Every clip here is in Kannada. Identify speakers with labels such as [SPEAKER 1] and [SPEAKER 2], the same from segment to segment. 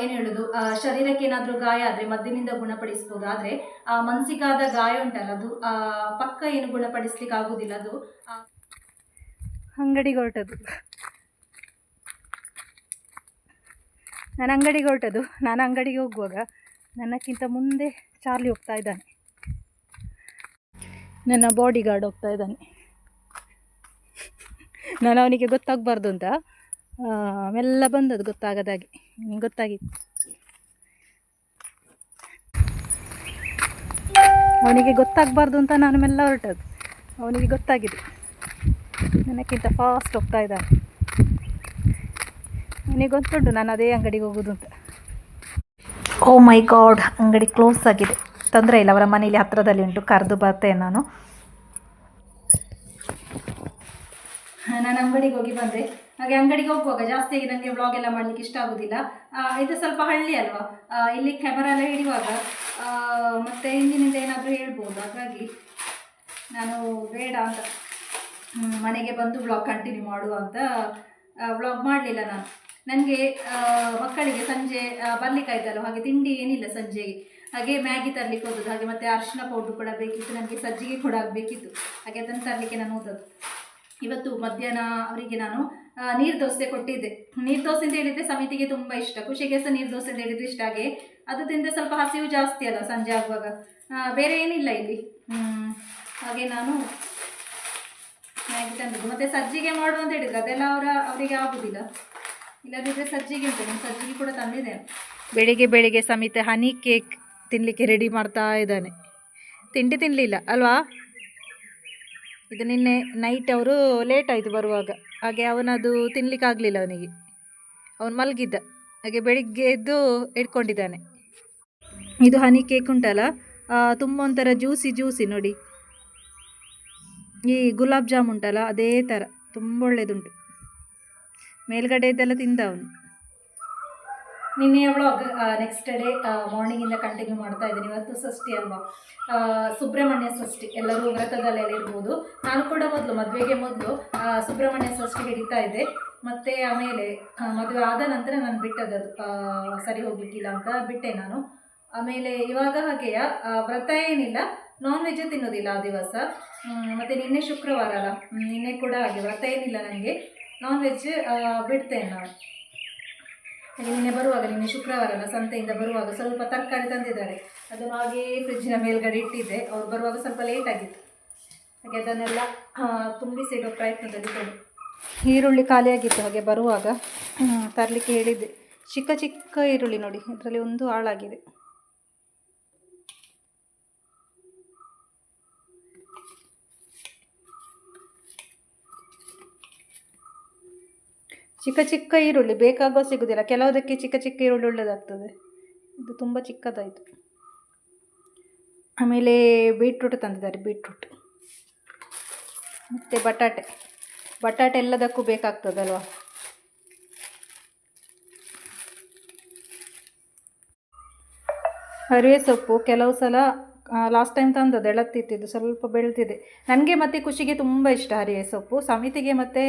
[SPEAKER 1] ಏನು ಹೇಳುದು? ಆ, ಶರೀರಕ್ಕೆ ಏನಾದರೂ ಗಾಯ ಆದರೆ ಮದ್ದಿನಿಂದ ಗುಣಪಡಿಸ್ಬೋದು ಆ ಮನಸ್ಸಿಗಾದ ಗಾಯ ಉಂಟಲ್ಲ ಅದು? ಪಕ್ಕ ಏನು ಗುಣಪಡಿಸ್ಲಿಕ್ಕೆ ಆಗೋದಿಲ್ಲ ಅದು?
[SPEAKER 2] ಅಂಗಡಿಗೆ ಹೊರಟದು ನಾನು ಅಂಗಡಿಗೆ ಹೊರಟದು ನಾನು ಅಂಗಡಿಗೆ ಹೋಗುವಾಗ ನನ್ನಕ್ಕಿಂತ ಮುಂದೆ ಚಾರ್ಲಿ ಹೋಗ್ತಾ ಇದ್ದಾನೆ. ನನ್ನ ಬಾಡಿ ಗಾರ್ಡ್ ಹೋಗ್ತಾ ಇದ್ದಾನೆ. ನಾನು ಅವನಿಗೆ ಗೊತ್ತಾಗಬಾರ್ದು ಅಂತ. ಆ, ಮೆಲ್ಲ ಬಂದದ್ದು ಗೊತ್ತಾಗದಾಗೆ ಗೊತ್ತಾಗಿತ್ತು. ಅವನಿಗೆ ಗೊತ್ತಾಗಬಾರ್ದು ಅಂತ ನಾನು ಮೆಲ್ಲ ಹೊರಟದ್ದು. ಅವನಿಗೆ ಗೊತ್ತಾಗಿದೆ. ನನಗಿಂತ ಫಾಸ್ಟ್ ಹೋಗ್ತಾ ಇದ್ದಾನೆ. ನನಗೆ ಗೊತ್ತುಂಟು ನಾನು ಅದೇ ಅಂಗಡಿಗೆ ಹೋಗೋದು ಅಂತ. ಓ ಮೈ ಗಾಡ್ ಅಂಗಡಿ ಕ್ಲೋಸ್ ಆಗಿದೆ. ತೊಂದರೆ ಇಲ್ಲ ಅವರ ಮನೇಲಿ ಹತ್ತಿರದಲ್ಲಿ ಉಂಟು ಕರೆದು ಬರ್ತೇನೆ ನಾನು.
[SPEAKER 1] ನಾನು ಅಂಗಡಿಗೆ ಹೋಗಿ ಬಂದೆ. ಹಾಗೆ ಅಂಗಡಿಗೆ ಹೋಗುವಾಗ ಜಾಸ್ತಿಯಾಗಿ ನನಗೆ ವ್ಲಾಗ್ ಎಲ್ಲ ಮಾಡಲಿಕ್ಕೆ ಇಷ್ಟ ಆಗೋದಿಲ್ಲ. ಇದು ಸ್ವಲ್ಪ ಹಳ್ಳಿ ಅಲ್ವಾ? ಇಲ್ಲಿ ಕ್ಯಾಮರಾ ಎಲ್ಲ ಹಿಡಿಯುವಾಗ ಮತ್ತೆ ಹಿಂದಿನಿಂದ ಏನಾದರೂ ಹೇಳ್ಬೋದು, ಹಾಗಾಗಿ ನಾನು ಬೇಡ ಅಂತ. ಮನೆಗೆ ಬಂದು ವ್ಲಾಗ್ ಕಂಟಿನ್ಯೂ ಮಾಡುವ ಅಂತ ವ್ಲಾಗ್ ಮಾಡಲಿಲ್ಲ ನಾನು. ನನಗೆ ಮಕ್ಕಳಿಗೆ ಸಂಜೆ ಬರಲಿಕ್ಕಾಯ್ತಲ್ಲ ಹಾಗೆ ತಿಂಡಿ ಏನಿಲ್ಲ ಸಂಜೆಗೆ. ಹಾಗೆ ಮ್ಯಾಗಿ ತರಲಿಕ್ಕೆ ಹೋದದ್ದು, ಹಾಗೆ ಮತ್ತೆ ಅರಿಶಿನ ಪೌಡ್ರ್ ಕೂಡ ಬೇಕಿತ್ತು ನನಗೆ ಸಜ್ಜಿಗೆ ಕೂಡ ಆಗಬೇಕಿತ್ತು. ಹಾಗೆ ಅದನ್ನು ತರಲಿಕ್ಕೆ ನಾನು ಓದೋದು ಇವತ್ತು ಮಧ್ಯಾಹ್ನ ಅವರಿಗೆ ನಾನು ನೀರು ದೋಸೆ ಕೊಟ್ಟಿದ್ದೆ. ನೀರು ದೋಸೆ ಅಂತ ಹೇಳಿದ್ರೆ ಸಮಿತಿಗೆ ತುಂಬ ಇಷ್ಟ. ಖುಷಿಗೆ ಸಹ ನೀರು ದೋಸೆ ಅಂತ ಹೇಳಿದ್ರೆ ಇಷ್ಟ ಹಾಗೆ. ಅದು ತಿಂದರೆ ಸ್ವಲ್ಪ ಹಸಿವು ಜಾಸ್ತಿ ಅಲ್ಲ ಸಂಜೆ ಆಗುವಾಗ. ಬೇರೆ ಏನಿಲ್ಲ ಇಲ್ಲಿ. ಹಾಗೆ ನಾನು ಮ್ಯಾಗಿ ತಂದಿದ್ದು. ಮತ್ತೆ ಸಜ್ಜಿಗೆ ಮಾಡು ಅಂತ ಹೇಳಿದ್ರು. ಅದೆಲ್ಲ ಅವರ, ಅವರಿಗೆ ಆಗುದಿಲ್ಲ. ಇಲ್ಲದಿದ್ದರೆ ಸಜ್ಜಿಗೆ ಉಂಟು. ನಾನು ಸಜ್ಜಿಗೆ ಕೂಡ ತಂದಿದೆ.
[SPEAKER 2] ಬೆಳಿಗ್ಗೆ ಬೆಳಿಗ್ಗೆ ಸಮಿತ ಹನಿ ಕೇಕ್ ತಿನ್ನಲಿಕ್ಕೆ ರೆಡಿ ಮಾಡ್ತಾ ಇದ್ದಾನೆ. ತಿಂಡಿ ತಿನ್ನಲಿಲ್ಲ ಅಲ್ವಾ? ಇದು ನಿನ್ನೆ ನೈಟ್ ಅವರು ಲೇಟ್ ಆಯಿತು ಬರುವಾಗ. ಹಾಗೆ ಅವನದು ತಿನ್ನಲಿಕ್ಕಾಗಲಿಲ್ಲ ಅವನಿಗೆ. ಅವನು ಮಲಗಿದ್ದ. ಹಾಗೆ ಬೆಳಿಗ್ಗೆ ಎದ್ದು ಇಟ್ಕೊಂಡಿದ್ದಾನೆ ಇದು ಹನಿ ಕೇಕ್ ಉಂಟಲ್ಲ ತುಂಬ ಒಂಥರ ಜ್ಯೂಸಿ ಜ್ಯೂಸಿ ನೋಡಿ. ಈ ಗುಲಾಬ್ ಜಾಮ್ ಉಂಟಲ್ಲ, ಅದೇ ಥರ ತುಂಬ ಒಳ್ಳೆಯದುಂಟು ಮೇಲ್ಗಡೆ ಇದ್ದೆಲ್ಲ ತಿಂದ ಅವನು.
[SPEAKER 1] ನಿನ್ನೆಯ ವ್ಲಾಗ್ ನೆಕ್ಸ್ಟ್ ಡೇ ಮಾರ್ನಿಂಗಿಂದ ಕಂಟಿನ್ಯೂ ಮಾಡ್ತಾ ಇದ್ದೀನಿ. ಇವತ್ತು ಷಷ್ಠಿ ಅಲ್ವಾ? ಸುಬ್ರಹ್ಮಣ್ಯ ಷಷ್ಠಿ ಎಲ್ಲರೂ ವ್ರತದಲ್ಲೆಲ್ಲ ಇರ್ಬೋದು. ನಾನು ಕೂಡ ಮೊದಲು, ಮದುವೆಗೆ ಮೊದಲು ಸುಬ್ರಹ್ಮಣ್ಯ ಷಷ್ಠಿ ಹಿಡಿತಾ ಇದ್ದೆ. ಮತ್ತು ಆಮೇಲೆ ಮದುವೆ ಆದ ನಂತರ ನಾನು ಬಿಟ್ಟದ್ದು ಸರಿ ಹೋಗ್ಲಿಕ್ಕಿಲ್ಲ ಅಂತ ಬಿಟ್ಟೆ ನಾನು. ಆಮೇಲೆ ಇವಾಗ ಹಾಗೆಯ? ವ್ರತ ಏನಿಲ್ಲ. ನಾನ್ ವೆಜ್ ತಿನ್ನೋದಿಲ್ಲ ಆ ದಿವಸ. ಮತ್ತೆ ನಿನ್ನೆ ಶುಕ್ರವಾರ ಅಲ್ಲ? ನಿನ್ನೆ ಕೂಡ ಹಾಗೆ ವ್ರತ ಏನಿಲ್ಲ ನನಗೆ. ನಾನ್ ವೆಜ್ ಬಿಡ್ತೇನೆ ನಾನು. ಹಾಗೆ ನಿನ್ನೆ ಬರುವಾಗ, ನಿನ್ನೆ ಶುಕ್ರವಾರ ಅಲ್ಲ, ಸಂತೆಯಿಂದ ಬರುವಾಗ ಸ್ವಲ್ಪ ತರಕಾರಿ ತಂದಿದ್ದಾರೆ. ಅದನ್ನು ಹಾಗೇ ಫ್ರಿಜ್ಜಿನ ಮೇಲ್ಗಡೆ ಇಟ್ಟಿದ್ದೆ. ಅವ್ರು ಬರುವಾಗ ಸ್ವಲ್ಪ ಲೇಟ್ ಆಗಿತ್ತು. ಹಾಗೆ ಅದನ್ನೆಲ್ಲ ತುಂಬಿಸಿಡೋ ಪ್ರಯತ್ನದಲ್ಲಿ
[SPEAKER 2] ಈರುಳ್ಳಿ ಖಾಲಿಯಾಗಿತ್ತು ಹಾಗೆ ಬರುವಾಗ. ತರಲಿಕ್ಕೆ ಹೇಳಿದ್ದೆ. ಚಿಕ್ಕ ಚಿಕ್ಕ ಈರುಳ್ಳಿ ನೋಡಿ, ಇದರಲ್ಲಿ ಒಂದು ಹಾಳಾಗಿದೆ. ಚಿಕ್ಕ ಚಿಕ್ಕ ಈರುಳ್ಳಿ ಬೇಕಾಗೋ ಸಿಗುದಿಲ್ಲ. ಕೆಲವುದಕ್ಕೆ ಚಿಕ್ಕ ಚಿಕ್ಕ ಈರುಳ್ಳಿ ಒಳ್ಳೆಯದಾಗ್ತದೆ ಇದು ತುಂಬ ಚಿಕ್ಕದಾಯಿತು. ಆಮೇಲೆ ಬೀಟ್ರೂಟ್ ತಂದಿದ್ದಾರೆ ಬೀಟ್ರೂಟ್ ಮತ್ತು ಬಟಾಟೆ. ಬಟಾಟೆ ಎಲ್ಲದಕ್ಕೂ ಬೇಕಾಗ್ತದಲ್ವಾ? ಹರಿವೆ ಸೊಪ್ಪು ಕೆಲವು ಸಲ ಲಾಸ್ಟ್ ಟೈಮ್ ತಂದದ್ದು ಎಳತ್ತಿತ್ತಿದ್ದು ಸ್ವಲ್ಪ ಬೆಳೆದಿದೆ. ನನಗೆ ಮತ್ತು ಖುಷಿಗೆ ತುಂಬ ಇಷ್ಟ ಹರಿವೆ ಸೊಪ್ಪು. ಸಮಿತಿಗೆ ಮತ್ತು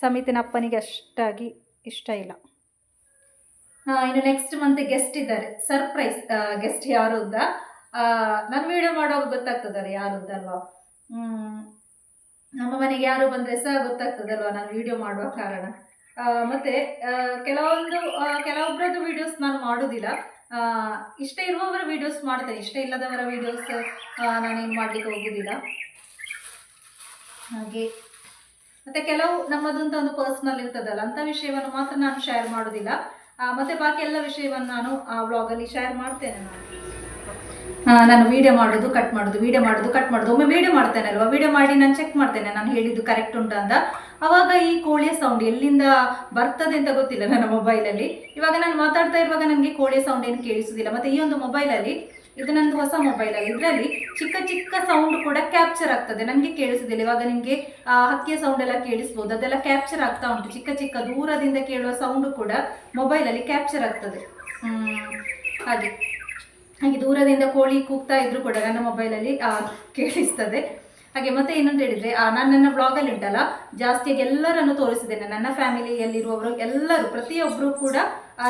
[SPEAKER 2] ಸಮಿತಿನ ಅಪ್ಪನಿಗೆ ಅಷ್ಟಾಗಿ ಇಷ್ಟ ಇಲ್ಲ.
[SPEAKER 1] ಇನ್ನು ನೆಕ್ಸ್ಟ್ ಮಂತ್ ಗೆಸ್ಟ್ ಇದ್ದಾರೆ. ಸರ್ಪ್ರೈಸ್ ಗೆಸ್ಟ್ ಯಾರು ಅಂತ? ನಾನು ವಿಡಿಯೋ ಮಾಡುವಾಗ ಗೊತ್ತಾಗ್ತದಲ್ಲ ಯಾರು ಅಂತ ಅಲ್ವಾ. ನಮ್ಮ ಮನೆಗೆ ಯಾರು ಬಂದ್ರೆ ಸಹ ಗೊತ್ತಾಗ್ತದಲ್ವಾ ನಾನು ವಿಡಿಯೋ ಮಾಡುವ ಕಾರಣ? ಮತ್ತೆ ಕೆಲವೊಂದು ಕೆಲವೊಬ್ಬರದ್ದು ವಿಡಿಯೋಸ್ ನಾನು ಮಾಡುವುದಿಲ್ಲ ಆ, ಇಷ್ಟ ಇರುವವರ ವಿಡಿಯೋಸ್ ಮಾಡ್ತೇನೆ. ಇಷ್ಟ ಇಲ್ಲದವರ ವಿಡಿಯೋಸ್ ನಾನೇನು ಮಾಡ್ಲಿಕ್ಕೆ ಹೋಗುದಿಲ್ಲ. ಹಾಗೆ. ಮತ್ತೆ ಕೆಲವು ನಮ್ಮದಂತ ಒಂದು ಪರ್ಸನಲ್ ಇರ್ತದಲ್ಲ, ಅಂತ ವಿಷಯವನ್ನು ಮಾತ್ರ ನಾನು ಶೇರ್ ಮಾಡೋದಿಲ್ಲ. ಮತ್ತೆ ಬಾಕಿ ಎಲ್ಲ ವಿಷಯವನ್ನು ನಾನು ಆ ವ್ಲಾಗಲ್ಲಿ ಶೇರ್ ಮಾಡ್ತೇನೆ ನಾನು. ನಾನು ವಿಡಿಯೋ ಮಾಡೋದು ಕಟ್ ಮಾಡೋದು ವಿಡಿಯೋ ಮಾಡೋದು ಕಟ್ ಮಾಡೋದು. ಒಮ್ಮೆ ವಿಡಿಯೋ ಮಾಡ್ತೇನೆ ಅಲ್ವಾ ವಿಡಿಯೋ ಮಾಡಿ ನಾನು ಚೆಕ್ ಮಾಡ್ತೇನೆ, ನಾನು ಹೇಳಿದ್ದು ಕರೆಕ್ಟ್ ಉಂಟು ಅಂತ. ಅವಾಗ ಈ ಕೋಳಿಯ ಸೌಂಡ್ ಎಲ್ಲಿಂದ ಬರ್ತದೆ ಅಂತ ಗೊತ್ತಿಲ್ಲ ನನ್ನ ಮೊಬೈಲಲ್ಲಿ ಇವಾಗ ನಾನು ಮಾತಾಡ್ತಾ ಇರುವಾಗ ನನಗೆ ಕೋಳಿಯ ಸೌಂಡ್ ಏನು ಕೇಳಿಸುದಿಲ್ಲ. ಮತ್ತೆ ಈ ಒಂದು ಮೊಬೈಲಲ್ಲಿ ಇದು ನಂದು ಹೊಸ ಮೊಬೈಲ್ ಇದರಲ್ಲಿ ಚಿಕ್ಕ ಚಿಕ್ಕ ಸೌಂಡ್ ಕೂಡ ಕ್ಯಾಪ್ಚರ್ ಆಗ್ತದೆ. ನನಗೆ ಕೇಳಿಸೋದಿಲ್ಲ. ಇವಾಗ ನಿಮಗೆ ಹಕ್ಕಿಯ ಸೌಂಡ್ ಎಲ್ಲ ಕೇಳಿಸ್ಬೋದು. ಅದೆಲ್ಲ ಕ್ಯಾಪ್ಚರ್ ಆಗ್ತಾ ಉಂಟು. ಚಿಕ್ಕ ಚಿಕ್ಕ ದೂರದಿಂದ ಕೇಳುವ ಸೌಂಡ್ ಕೂಡ ಮೊಬೈಲಲ್ಲಿ ಕ್ಯಾಪ್ಚರ್ ಆಗ್ತದೆ. ಹಾಗೆ. ಹಾಗೆ ದೂರದಿಂದ ಕೋಳಿ ಕೂಗ್ತಾ ಇದ್ರು ಕೂಡ ನನ್ನ ಮೊಬೈಲಲ್ಲಿ ಕೇಳಿಸ್ತದೆ. ಹಾಗೆ ಮತ್ತೆ ಏನಂತ ಹೇಳಿದ್ರೆ ನಾನು ನನ್ನ ಬ್ಲಾಗಲ್ಲಿ ಉಂಟಲ್ಲ ಜಾಸ್ತಿಯಾಗಿ ಎಲ್ಲರನ್ನು ತೋರಿಸಿದ್ದೇನೆ. ನನ್ನ ಫ್ಯಾಮಿಲಿಯಲ್ಲಿರುವವರು ಎಲ್ಲರೂ ಪ್ರತಿಯೊಬ್ಬರು ಕೂಡ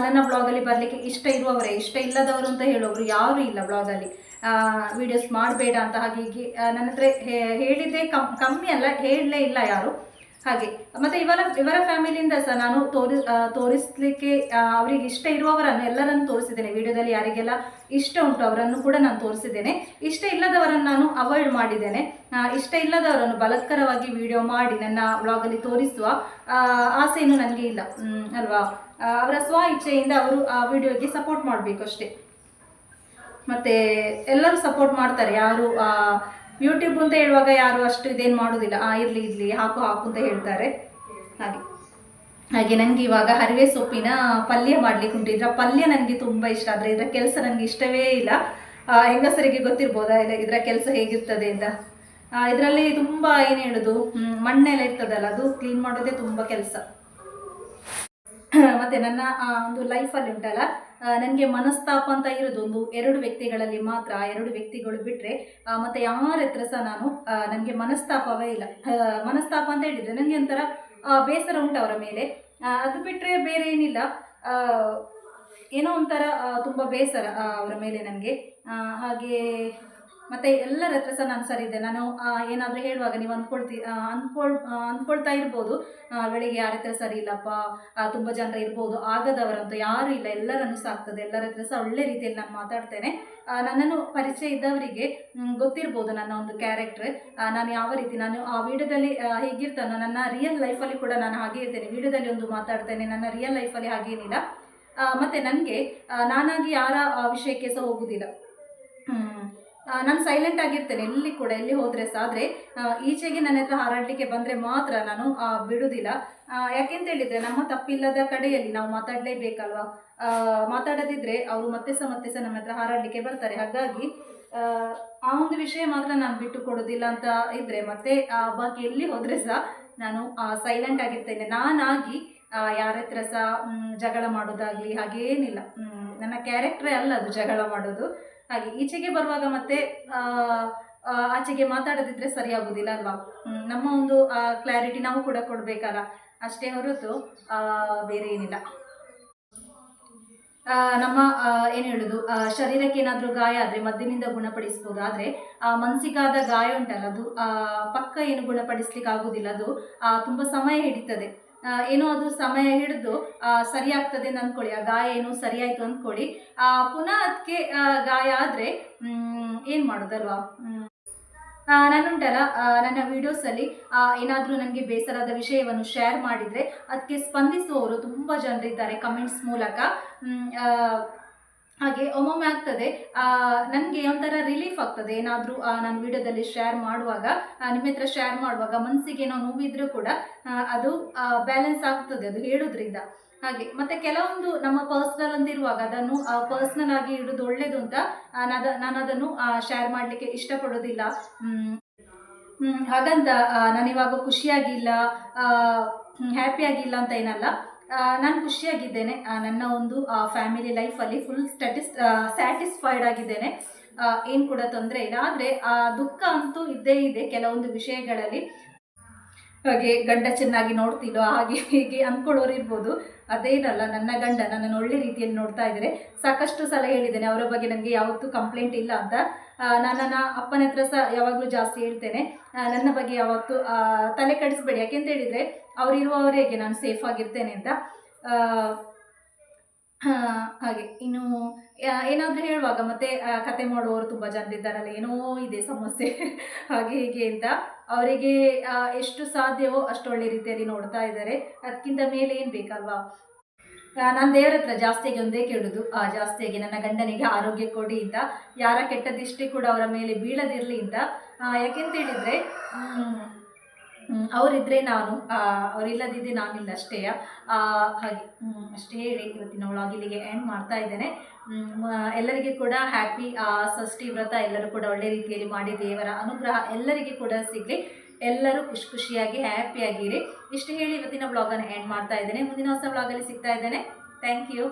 [SPEAKER 1] ನನ್ನ ಬ್ಲಾಗಲ್ಲಿ ಬರಲಿಕ್ಕೆ ಇಷ್ಟ ಇರುವವರೇ, ಇಷ್ಟ ಇಲ್ಲದವರು ಅಂತ ಹೇಳುವವರು ಯಾರೂ ಇಲ್ಲ ಬ್ಲಾಗಲ್ಲಿ ವಿಡಿಯೋಸ್ ಮಾಡಬೇಡ ಅಂತ ಹಾಗೆ ನನ್ನ ಹತ್ರ ಹೇಳಿದ್ದೇ ಕಮ್, ಕಮ್ಮಿ ಅಲ್ಲ, ಹೇಳಲೇ ಇಲ್ಲ ಯಾರು. ಹಾಗೆ. ಮತ್ತೆ ಇವರ ಇವರ ಫ್ಯಾಮಿಲಿಯಿಂದ ಸಹ ನಾನು ತೋರಿ ತೋರಿಸ್ಲಿಕ್ಕೆ ಅವರಿಗೆ ಇಷ್ಟ ಇರುವವರನ್ನು ಎಲ್ಲರನ್ನು ತೋರಿಸಿದ್ದೇನೆ. ವಿಡಿಯೋದಲ್ಲಿ ಯಾರಿಗೆಲ್ಲ ಇಷ್ಟ ಉಂಟು ಅವರನ್ನು ಕೂಡ ನಾನು ತೋರಿಸಿದ್ದೇನೆ. ಇಷ್ಟ ಇಲ್ಲದವರನ್ನು ನಾನು ಅವಾಯ್ಡ್ ಮಾಡಿದ್ದೇನೆ. ಇಷ್ಟ ಇಲ್ಲದವರನ್ನು ಬಲತ್ಕರವಾಗಿ ವಿಡಿಯೋ ಮಾಡಿ ನನ್ನ ವ್ಲಾಗಲ್ಲಿ ತೋರಿಸುವ ಆ, ಆಸೆಯನ್ನು ನನಗೆ ಇಲ್ಲ. ಅಲ್ವಾ? ಅವರ ಸ್ವ ಇಚ್ಛೆಯಿಂದ ಅವರು ಆ ವಿಡಿಯೋಗೆ ಸಪೋರ್ಟ್ ಮಾಡಬೇಕು ಅಷ್ಟೇ. ಮತ್ತೆ ಎಲ್ಲರೂ ಸಪೋರ್ಟ್ ಮಾಡ್ತಾರೆ. ಯಾರು ಯೂಟ್ಯೂಬ್ ಅಂತ ಹೇಳುವಾಗ ಯಾರು ಅಷ್ಟು ಇದೇನು ಮಾಡೋದಿಲ್ಲ. ಆ, ಇರಲಿ ಇರಲಿ, ಹಾಕು ಹಾಕು ಅಂತ ಹೇಳ್ತಾರೆ. ಹಾಗೆ. ಹಾಗೆ ನನಗೆ ಇವಾಗ ಹರಿವೆ ಸೊಪ್ಪಿನ ಪಲ್ಯ ಮಾಡ್ಲಿಕ್ಕೆ ಉಂಟು. ಇದರ ಪಲ್ಯ ನನಗೆ ತುಂಬ ಇಷ್ಟ. ಆದರೆ ಇದರ ಕೆಲಸ ನನಗೆ ಇಷ್ಟವೇ ಇಲ್ಲ. ಹೆಂಗಸರಿಗೆ ಗೊತ್ತಿರ್ಬೋದಾ? ಇಲ್ಲ, ಇದರ ಕೆಲಸ ಹೇಗಿರ್ತದೆ ಅಂತ. ಇದರಲ್ಲಿ ತುಂಬ ಏನು ಹೇಳೋದು? ಮಣ್ಣೆಲ್ಲ ಇರ್ತದಲ್ಲ, ಅದು ಕ್ಲೀನ್ ಮಾಡೋದೇ ತುಂಬ ಕೆಲಸ. ಮತ್ತೆ ನನ್ನ ಒಂದು ಲೈಫಲ್ಲಿ ಉಂಟಲ್ಲ ನನಗೆ ಮನಸ್ತಾಪ ಅಂತ ಇರೋದು ಒಂದು ಎರಡು ವ್ಯಕ್ತಿಗಳಲ್ಲಿ ಮಾತ್ರ ಎರಡು ವ್ಯಕ್ತಿಗಳು ಬಿಟ್ಟರೆ ಮತ್ತೆ ಯಾರ ಹತ್ರ ಸಹ ನಾನು ನನಗೆ ಮನಸ್ತಾಪವೇ ಇಲ್ಲ. ಮನಸ್ತಾಪ ಅಂತ ಹೇಳಿದ್ರೆ ನನಗೆ ಒಂಥರ ಬೇಸರ ಉಂಟು ಅವರ ಮೇಲೆ. ಅದು ಬಿಟ್ಟರೆ ಬೇರೆ ಏನಿಲ್ಲ. ಏನೋ ಒಂಥರ ತುಂಬ ಬೇಸರ ಅವರ ಮೇಲೆ ನನಗೆ. ಹಾಗೆ ಮತ್ತೆ ಎಲ್ಲರ ಹತ್ರ ಸಹ ನಾನು ಸರಿ ಇದೆ ನಾನು ಏನಾದರೂ ಹೇಳುವಾಗ ನೀವು ಅಂದ್ಕೊಳ್ತಿ ಅಂದ್ಕೊಳ್ ಅಂದ್ಕೊಳ್ತಾ ಇರ್ಬೋದು. ಬೆಳಿಗ್ಗೆ ಯಾರ ಹತ್ರ ಸರಿ ಇಲ್ಲಪ್ಪ ತುಂಬ ಜನರು ಇರ್ಬೋದು, ಆಗದವರಂತೂ ಯಾರೂ ಇಲ್ಲ, ಎಲ್ಲರನ್ನು ಸಾಕ್ತದೆ ಎಲ್ಲರ ಹತ್ರ ಸಹ ಒಳ್ಳೆ ರೀತಿಯಲ್ಲಿ ನಾನು ಮಾತಾಡ್ತೇನೆ. ನನ್ನನ್ನು ಪರಿಚಯ ಇದ್ದವರಿಗೆ ಗೊತ್ತಿರ್ಬೋದು ನನ್ನ ಒಂದು ಕ್ಯಾರೆಕ್ಟರ್ ನಾನು ಯಾವ ರೀತಿ, ನಾನು ಆ ವಿಡಿಯೋದಲ್ಲಿ ಹೇಗಿರ್ತಾನೋ, ನನ್ನ ರಿಯಲ್ ಲೈಫಲ್ಲಿ ಕೂಡ ನಾನು ಹಾಗೆ ಇರ್ತೇನೆ. ವಿಡಿಯೋದಲ್ಲಿ ಒಂದು ಮಾತಾಡ್ತೇನೆ, ನನ್ನ ರಿಯಲ್ ಲೈಫಲ್ಲಿ ಹಾಗೇನಿಲ್ಲ. ಮತ್ತೆ ನನಗೆ ನಾನಾಗಿ ಯಾರ ವಿಷಯಕ್ಕೆ ಸಹ ಹೋಗುವುದಿಲ್ಲ ನಾನು ಸೈಲೆಂಟ್ ಆಗಿರ್ತೇನೆ ಎಲ್ಲಿ ಕೂಡ ಎಲ್ಲಿ ಹೋದರೆ ಸಹ ಆದರೆ ಈಚೆಗೆ ನನ್ನ ಹತ್ರ ಹಾರಾಡಲಿಕ್ಕೆ ಬಂದರೆ ಮಾತ್ರ ನಾನು ಬಿಡುವುದಿಲ್ಲ ಯಾಕೆಂತ ಹೇಳಿದರೆ ನಮ್ಮ ತಪ್ಪಿಲ್ಲದ ಕಡೆಯಲ್ಲಿ ನಾವು ಮಾತಾಡಲೇಬೇಕಲ್ವಾ? ಆ, ಮಾತಾಡದಿದ್ದರೆ ಅವರು ಮತ್ತೆ ಸಹ ಮತ್ತೆ ಸಹ ನಮ್ಮ ಹತ್ರ ಹಾರಾಡಲಿಕ್ಕೆ ಬರ್ತಾರೆ. ಹಾಗಾಗಿ ಆ, ಒಂದು ವಿಷಯ ಮಾತ್ರ ನಾನು ಬಿಟ್ಟು ಕೊಡೋದಿಲ್ಲ ಅಂತ ಇದ್ದರೆ ಮತ್ತೆ ಬಾಕಿ ಎಲ್ಲಿ ಹೋದರೆ ಸಹ ನಾನು ಸೈಲೆಂಟ್ ಆಗಿರ್ತೇನೆ. ನಾನಾಗಿ ಯಾರ ಹತ್ರ ಸಹ ಜಗಳ ಮಾಡೋದಾಗಲಿ ಹಾಗೇನಿಲ್ಲ. ನನ್ನ ಕ್ಯಾರೆಕ್ಟ್ರೇ ಅಲ್ಲ ಅದು ಜಗಳ ಮಾಡೋದು. ಹಾಗೆ ಈಚೆಗೆ ಬರುವಾಗ ಮತ್ತೆ ಆಚೆಗೆ ಮಾತಾಡದಿದ್ರೆ ಸರಿಯಾಗೋದಿಲ್ಲ ಅಲ್ವಾ? ನಮ್ಮ ಒಂದು ಕ್ಲಾರಿಟಿ ನಾವು ಕೂಡ ಕೊಡ್ಬೇಕಲ್ಲ ಅಷ್ಟೇ ಹೊರತು ಬೇರೆ ಏನಿಲ್ಲ. ನಮ್ಮ ಏನು ಹೇಳೋದು? ಶರೀರಕ್ಕೆ ಏನಾದರೂ ಗಾಯ ಆದರೆ ಮದ್ದಿನಿಂದ ಗುಣಪಡಿಸ್ಬೋದು. ಆದರೆ ಮನಸ್ಸಿಗಾದ ಗಾಯ ಉಂಟಲ್ಲ, ಅದು ಪಕ್ಕ ಏನು ಗುಣಪಡಿಸ್ಲಿಕ್ಕೆ ಆಗೋದಿಲ್ಲ, ಅದು ತುಂಬ ಸಮಯ ಹಿಡಿತದೆ. ಏನೋ ಅದು ಸಮಯ ಹಿಡಿದು ಸರಿ ಆಗ್ತದೆ ಅಂತ ಅಂದ್ಕೊಳ್ಳಿ ಆ ಗಾಯ ಏನೋ ಸರಿಯಾಯಿತು ಅಂದ್ಕೊಳ್ಳಿ ಆ, ಪುನಃ ಅದಕ್ಕೆ ಗಾಯ ಆದರೆ ಏನು ಮಾಡೋದಲ್ವಾ? ನಾನುಂಟಲ್ಲ ನನ್ನ ವಿಡಿಯೋಸಲ್ಲಿ ಏನಾದರೂ ನನಗೆ ಬೇಸರದ ವಿಷಯವನ್ನು ಶೇರ್ ಮಾಡಿದರೆ ಅದಕ್ಕೆ ಸ್ಪಂದಿಸುವವರು ತುಂಬ ಜನರಿದ್ದಾರೆ ಕಮೆಂಟ್ಸ್ ಮೂಲಕ. ಹಾಗೆ ಒಮ್ಮೊಮ್ಮೆ ಆಗ್ತದೆ ನನಗೆ ಒಂಥರ ರಿಲೀಫ್ ಆಗ್ತದೆ. ಏನಾದರೂ ನಾನು ವಿಡಿಯೋದಲ್ಲಿ ಶೇರ್ ಮಾಡುವಾಗ ಆ, ನಿಮ್ಮ ಹತ್ರ ಶೇರ್ ಮಾಡುವಾಗ ಮನಸ್ಸಿಗೆ ಏನೋ ನೋವಿದ್ರು ಕೂಡ ಆ, ಅದು ಬ್ಯಾಲೆನ್ಸ್ ಆಗ್ತದೆ ಅದು ಹೇಳೋದ್ರಿಂದ. ಹಾಗೆ ಮತ್ತೆ ಕೆಲವೊಂದು ನಮ್ಮ ಪರ್ಸ್ನಲ್ ಅಂತ ಇರುವಾಗ ಅದನ್ನು ಪರ್ಸ್ನಲ್ ಆಗಿ ಇಡೋದು ಒಳ್ಳೇದು ಅಂತ ಆ, ನಾನು ಅದನ್ನು ಶೇರ್ ಮಾಡ್ಲಿಕ್ಕೆ ಇಷ್ಟಪಡೋದಿಲ್ಲ. ಹ್ಮ್. ಹಾಗಂತ ಆ, ನಾನಿವಾಗ ಖುಷಿಯಾಗಿಲ್ಲ ಹ್ಯಾಪಿ ಆಗಿಲ್ಲ ಅಂತ ಏನಲ್ಲ. ನಾನು ಖುಷಿಯಾಗಿದ್ದೇನೆ. ನನ್ನ ಒಂದು ಫ್ಯಾಮಿಲಿ ಲೈಫಲ್ಲಿ ಫುಲ್ ಸ್ಟಟಿಸ್ ಸ್ಯಾಟಿಸ್ಫೈಡ್ ಆಗಿದ್ದೇನೆ. ಏನು ಕೂಡ ತೊಂದರೆ ಇಲ್ಲ. ಆದರೆ ದುಃಖ ಅಂತೂ ಇದ್ದೇ ಇದೆ ಕೆಲವೊಂದು ವಿಷಯಗಳಲ್ಲಿ. ಹಾಗೆ ಗಂಡ ಚೆನ್ನಾಗಿ ನೋಡ್ತಿಲ್ಲೋ ಹಾಗೆ ಹೀಗೆ ಅಂದ್ಕೊಳ್ಳೋರು ಇರ್ಬೋದು. ಅದೇನಲ್ಲ, ನನ್ನ ಗಂಡ ನನ್ನನ್ನು ಒಳ್ಳೆ ರೀತಿಯಲ್ಲಿ ನೋಡ್ತಾ ಇದ್ದಾರೆ. ಸಾಕಷ್ಟು ಸಲ ಹೇಳಿದ್ದೇನೆ, ಅವರ ಬಗ್ಗೆ ನನಗೆ ಯಾವತ್ತೂ ಕಂಪ್ಲೇಂಟ್ ಇಲ್ಲ ಅಂತ. ನಾನು ನನ್ನ ಅಪ್ಪನ ಹತ್ರ ಸಹ ಯಾವಾಗಲೂ ಜಾಸ್ತಿ ಹೇಳ್ತೇನೆ. ನನ್ನ ಬಗ್ಗೆ ಯಾವತ್ತು ತಲೆ ಕೆಡಿಸ್ಬೇಡಿ. ಯಾಕೆಂತ ಹೇಳಿದರೆ ಅವರಿರುವವರೆಗೆ ನಾನು ಸೇಫ್ ಆಗಿರ್ತೇನೆ ಅಂತ. ಹಾಗೆ. ಇನ್ನು ಏನಾದರೂ ಹೇಳುವಾಗ ಮತ್ತೆ ಕತೆ ಮಾಡುವವರು ತುಂಬ ಜನರಿದ್ದಾರಲ್ಲ ಏನೋ ಇದೆ ಸಮಸ್ಯೆ. ಹಾಗೆ ಹೀಗೆ ಅಂತ. ಅವರಿಗೆ ಎಷ್ಟು ಸಾಧ್ಯವೋ ಅಷ್ಟು ಒಳ್ಳೆ ರೀತಿಯಲ್ಲಿ ನೋಡ್ತಾ ಇದ್ದಾರೆ. ಅದಕ್ಕಿಂತ ಮೇಲೆ ಏನು ಬೇಕಲ್ವಾ? ನಾನು ದೇವರ ಹತ್ರ ಜಾಸ್ತಿಯಾಗಿ ಒಂದೇ ಕೇಳುದು. ಆ, ಜಾಸ್ತಿಯಾಗಿ ನನ್ನ ಗಂಡನಿಗೆ ಆರೋಗ್ಯ ಕೊಡಿ ಅಂತ. ಯಾರ ಕೆಟ್ಟ ದೃಷ್ಟಿ ಕೂಡ ಅವರ ಮೇಲೆ ಬೀಳದಿರಲಿ ಅಂತ. ಯಾಕೆಂತ ಹೇಳಿದರೆ ಅವರಿದ್ದರೆ ನಾನು ಅವರಿಲ್ಲದಿದ್ದೆ ನಾನಿಲ್ಲ ಅಷ್ಟೇ ಹಾಗೆ ಅಷ್ಟೇ ಹೇಳಿ ಇವತ್ತಿನ ವ್ಲಾಗ್ ಇಲ್ಲಿಗೆ ಎಂಡ್ ಮಾಡ್ತಾ ಇದ್ದೇನೆ. ಎಲ್ಲರಿಗೆ ಕೂಡ ಹ್ಯಾಪಿ ಷಷ್ಠಿ ವ್ರತ, ಎಲ್ಲರೂ ಕೂಡ ಒಳ್ಳೆ ರೀತಿಯಲ್ಲಿ ಮಾಡಿ ದೇವರ ಅನುಗ್ರಹ ಎಲ್ಲರಿಗೆ ಕೂಡ ಸಿಗಲಿ. ಎಲ್ಲರೂ ಖುಷಿ ಖುಷಿಯಾಗಿ ಹ್ಯಾಪಿಯಾಗಿರಿ ಇಷ್ಟು ಹೇಳಿ ಇವತ್ತಿನ ವ್ಲಾಗನ್ನು ಎಂಡ್ ಮಾಡ್ತಾ ಇದ್ದೇನೆ. ಮುಂದಿನ ಹೊಸ ವ್ಲಾಗಲ್ಲಿ ಸಿಗ್ತಾ ಇದ್ದೇನೆ. Thank you